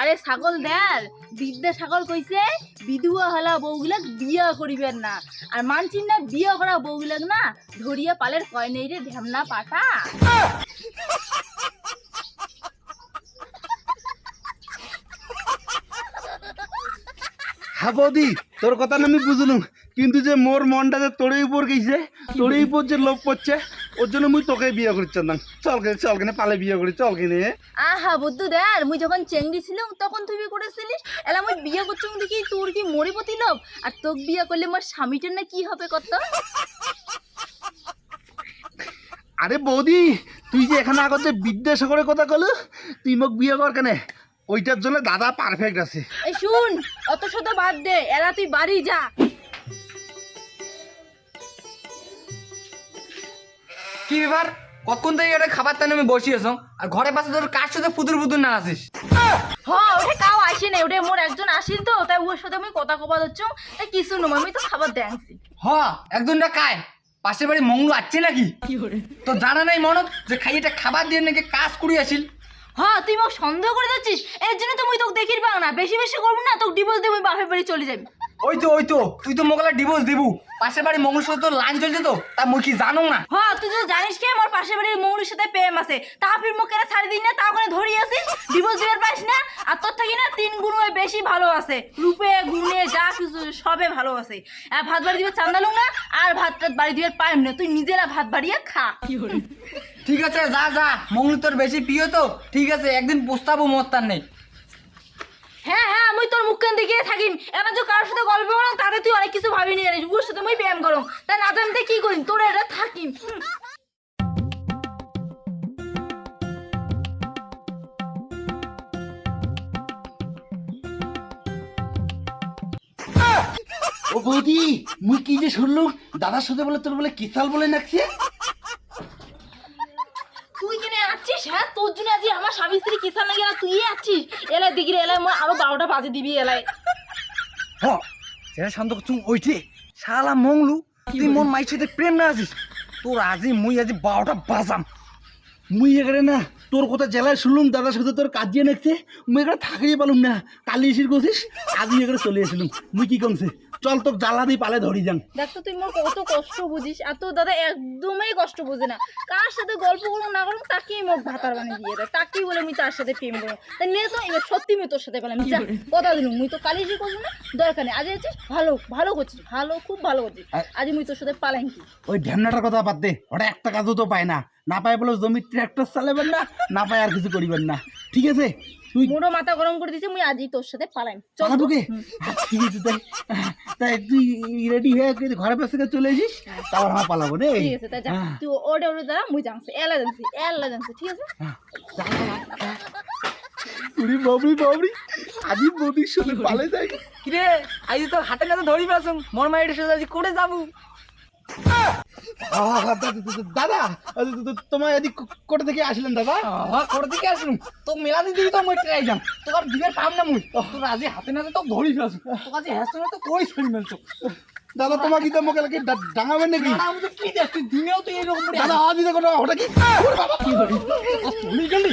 আরে ছাগল দেন বিদ্যা ছাগল কইছে, বিধুয়া হলা বউগুলাক বিয়া করিবেন না। আর মানছিন না বিয়া করা বউগুলাক না, ধরিয়া পালের কয় নেই রে ধ্যামনা পাটা হ্যাঁ বৌদি, তোর কথা আমি বুঝলুম। কিন্তু যে মোর মনটা যে তোরই উপর গেছে তোরই উপর যে লোভ পড়ছে ওর জন্য মুই তোকে বিয়ে করছি না চল কে চল কেনে পালে বিয়ে করি চল কেনে আহা বুদ্ধু দেয়ার মুই যখন চেংড়ি ছিলাম তখন তুই বিয়ে করেছিলিস? এলা মুই বিয়ে করছুম দেখি তোর কি মরে পতি লোভ? আর তোক বিয়ে করলে মোর স্বামীটার না কি হবে কত? আরে বৌদি তুই যে এখানে আগত যে বিদ্যাসাগরের কথা কলু তুই মোক বিয়ে কর কেনে? ওইটার জন্য দাদা পারফেক্ট আছে। এই শুন অত শত বাদ দে এলা তুই বাড়ি যা। কি ব্যাপার? কখন থেকে এটা খাবার টানে আমি বসিয়েছ আর ঘরে পাশে তোর কার সাথে ফুতুর ফুতুর না আসিস হ ওঠে কাউ আসি নাই ওঠে মোর একজন আসিল তো তাই ওর সাথে আমি কথা কবা হচ্ছে। তাই কিছু নম আমি তো খাবার দেখাচ্ছি হ একজনটা কায়। পাশের বাড়ি মঙ্গলু আছে নাকি? তো জানা নাই মনত যে খাইয়েটা খাবার দিয়ে নাকি কাজ করি আসিল? হ্যাঁ তুই মোক সন্দেহ করে যাচ্ছিস এর জন্য তো মুই তোকে দেখির পাও না। বেশি বেশি করব না তোকে ডিভোর্স দিয়ে মুই বাপের বাড়ি চলে যাবি। ওই তো ওই তো তুই তো মোগলা ডিভোর্স দিবু। পাশের বাড়ি মঙ্গল সাথে তোর লাইন চলছে তো তা মুই কি জানো না? হ্যাঁ তুই তো জানিস কি আমার পাশের বাড়ির মৌরির সাথে প্রেম আছে। তা ফির মুখ কেনা ছাড়ি দিন না তা ওখানে ধরি আসিস। ডিভোর্স দিবার পাইস না আর তোর থাকি না তিন গুণে বেশি ভালো আছে। রূপে গুণে যা কিছু সবে ভালো আছে। আর ভাত বাড়ি দিবে চান্দালুম না আর ভাত বাড়ি দিবার পাইম না তুই নিজেরা ভাত বাড়িয়ে খা। ঠিক আছে যা যা। মঙ্গলু তোর বেশি প্রিয় তো। ঠিক আছে একদিন প্রস্তাবও মত তার নেই। মুখখান দিকে থাকিম। এবার যে কারোর সাথে গল্প করলাম তাতে তুই অনেক কিছু ভাবি নিয়ে জানিস। ওর সাথে আমি ব্যায়াম করম তাই না জানতে কি করিম? তোর এটা থাকিম। ও বৌদি, মুই কি যে শুনলুম? দাদার সাথে বলে তোর বলে কিসাল বলে নাকছে? জন্য আজ আমার স্বামী স্ত্রী কিসান লাগে না তুই আছিস? এলাই দেখি এলাই মোর আরও বারোটা বাজে দিবি এলাই। হ সেটা শান্ত করছুম ওইটে। শালা মঙ্গলু তুই মোর মাইর সাথে প্রেম না আছিস? তোর আজি মুই আজি বারোটা বাজাম। মুই এখানে না তোর কথা জেলায় শুনলুম দাদার সাথে তোর কাজিয়ে নাকছে। মুই এখানে থাকিয়ে পালুম না। কালি এসির করছিস আজ এখানে চলে এসেছিলাম মুই কি কমছে চল তোর জ্বালানি পালে ধরি যান। দেখ তো তুই মোর কত কষ্ট বুঝিস আর তোর দাদা একদমই কষ্ট বুঝে না। কার সাথে গল্প করুন না করুন তাকেই মোক ভাতার বানিয়ে দিয়ে দেয়। তাকেই বলে আমি তার সাথে প্রেম করব। তাই নিয়ে তো এবার সত্যি আমি তোর সাথে পেলাম যা কথা দিলুম। মুই তো কালি করব না দরকার নেই। আজ হচ্ছিস ভালো ভালো করছিস। ভালো খুব ভালো করছিস। আজ মুই তোর সাথে পালাম কি? ওই ঢ্যামনাটার কথা বাদ দে। ওটা একটা কাজও তো পায় না। না পায় বলে জমি ট্র্যাক্টর চালাবেন না না পায় আর কিছু করিবেন না। ঠিক আছে? তুই মোটো মাথা গরম করে দিছে মুই আজই তোর সাথে পালাম চল তো। চালাবুকে হুম। ঠিক আছে তাই তাই তুই রেডি হয়ে ঘরের পাশে থেকে চলে আসিস তারপর আমার পালাবো রে ঠিক আছে তাই যা। হ্যাঁ। তুই ওডে ওডে দ্বারা মুই এলা এলা ঠিক আছে? উড়ি বাবরি বাবরি। আজি বৌদির সাথে পালে যাই। কিরে আজ তো হাতে নাতে ধরি পাসুম মোর মাইর সাথে আজি করে যাব। দাদা তো- তো- তোমার এদিক কোটা থেকে আসলেন দাদা? করে দিকে আসলুম? তো মেলা দিন দিবি তো মই ট্রাই যাম। তোর আর দিবের পাম না মুই। তোর আজি হাতে নাতে তো ধরি পাসুম তোর আজি না তো কই ছড়ি মেলছো দাদা তোমার কি তোমাকে লাগে ডা- ডাঙাবেন নাকি? আমি তো কি দেখ তুই দিনেও তো এইরকম দাদা আজ দিতে কোনো ওটা কি? বাবা কি করি জলদি